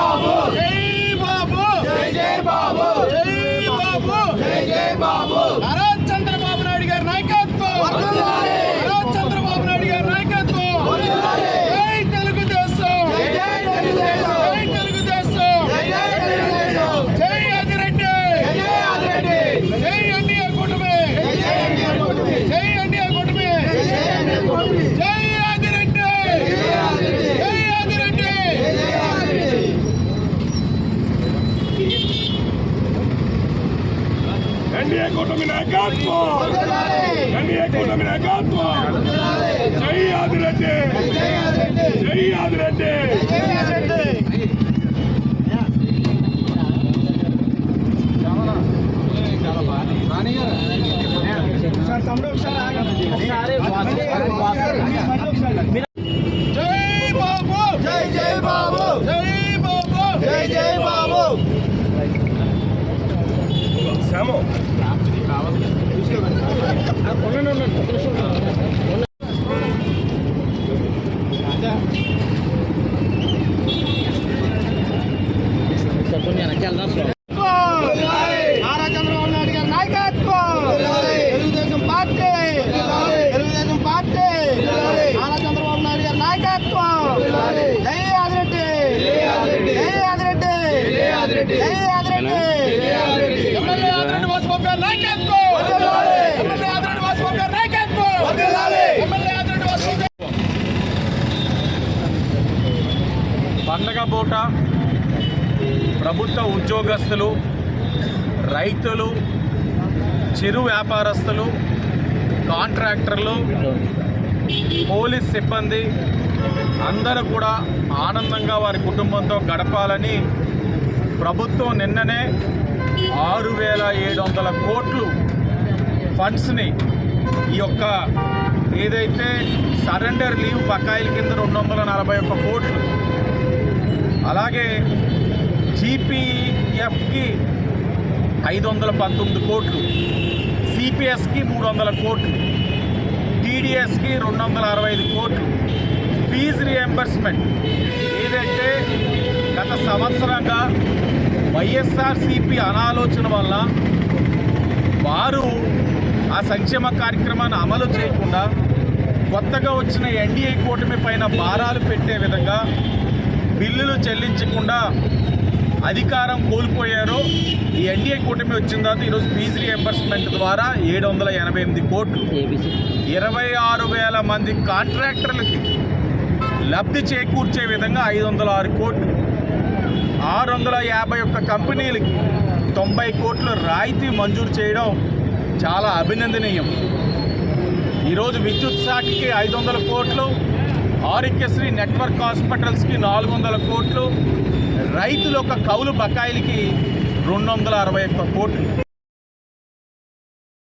బాబు! జై బాబు! జై జై బాబు! జై బాబు! జై జై బాబు! భరత్ చంద్రబాబు నాయుడు గారి నాయకత్వం! భరత్ చంద్రబాబు నాయుడు గారి నాయకత్వం! జై తెలుగుదేశం! జై తెలుగుదేశం! జై తెలుగుదేశం! జై అదిరెడ్డి జై అదిరెడ్డి జై ఎన్డీఏ కూటమి! జై ఎన్డీఏ కూటమి! జై ఎన్డీఏ కూటమి! జై కూటమి నాయకత్వం ఎన్డీఏ కూటమి నాయకత్వం జై ఆదిరెడ్డి జై ఆదిరెడ్డి సార్ తమ్ముడు ఒకసారి ఒకసారి శ్యాము నారా చంద్రబాబు నాయుడు గారి నాయకత్వం తెలుగుదేశం పార్టీ తెలుగుదేశం పార్టీ నారా చంద్రబాబు నాయుడు గారి నాయకత్వం జై ఆదిరెడ్డి. జై ఆదిరెడ్డి. జై ఆదిరెడ్డి. ఎమ్మెల్యే ఆదిరెడ్డి వాసుబాబు గారి నాయకత్వం ఎమ్మెల్యే ఆదిరెడ్డి వాసుబాబు గారి నాయకత్వం ఎమ్మెల్యే ఆదిరెడ్డి వాసుబాబు గారి పండగ పూట ప్రభుత్వ ఉద్యోగస్తులు రైతులు చిరు వ్యాపారస్తులు కాంట్రాక్టర్లు పోలీస్ సిబ్బంది అందరూ కూడా ఆనందంగా వారి కుటుంబంతో గడపాలని ప్రభుత్వం నిన్ననే ఆరు వేల ఏడు వందల కోట్లు ఫండ్స్ని ఈ యొక్క ఏదైతే సరెండర్ లీవ్ బకాయిల కింద రెండు వందల నలభై ఒక్క కోట్లు అలాగే జీపీఎఫ్కి ఐదు వందల పంతొమ్మిది కోట్లు సిపిఎస్కి మూడు వందల కోట్లు టీడీఎస్కి రెండు వందల అరవై ఐదు కోట్లు. ఫీజు రియంబర్స్మెంట్ ఏదైతే గత సంవత్సరంగా వైఎస్ఆర్సిపి అనాలోచన వల్ల వారు ఆ సంక్షేమ కార్యక్రమాన్ని అమలు చేయకుండా కొత్తగా వచ్చిన ఎన్డీఏ కూటమి పైన భారాలు పెట్టే విధంగా బిల్లులు చెల్లించకుండా అధికారం కోల్పోయారో. ఈ ఎన్డీఏ కూటమి వచ్చిన తర్వాత ఈరోజు ఫీజు రియంబర్స్మెంట్ ద్వారా ఏడు వందల ఎనభై ఎనిమిది కోట్లు ఇరవై ఆరు వేల మంది కాంట్రాక్టర్లకి లబ్ధి చేకూర్చే విధంగా ఐదు వందల ఆరు కోట్లు ఆరు వందల యాభై ఒక్క కంపెనీలకి తొంభై కోట్లు రాయితీ మంజూరు చేయడం చాలా అభినందనీయం. ఈరోజు విద్యుత్ శాఖకి ఐదు వందల కోట్లు ఆరోగ్యశ్రీ నెట్వర్క్ హాస్పిటల్స్కి నాలుగు వందల కోట్లు రైతుల యొక్క కౌలు బకాయిలకి రెండు వందల అరవై ఒక్క కోట్లు.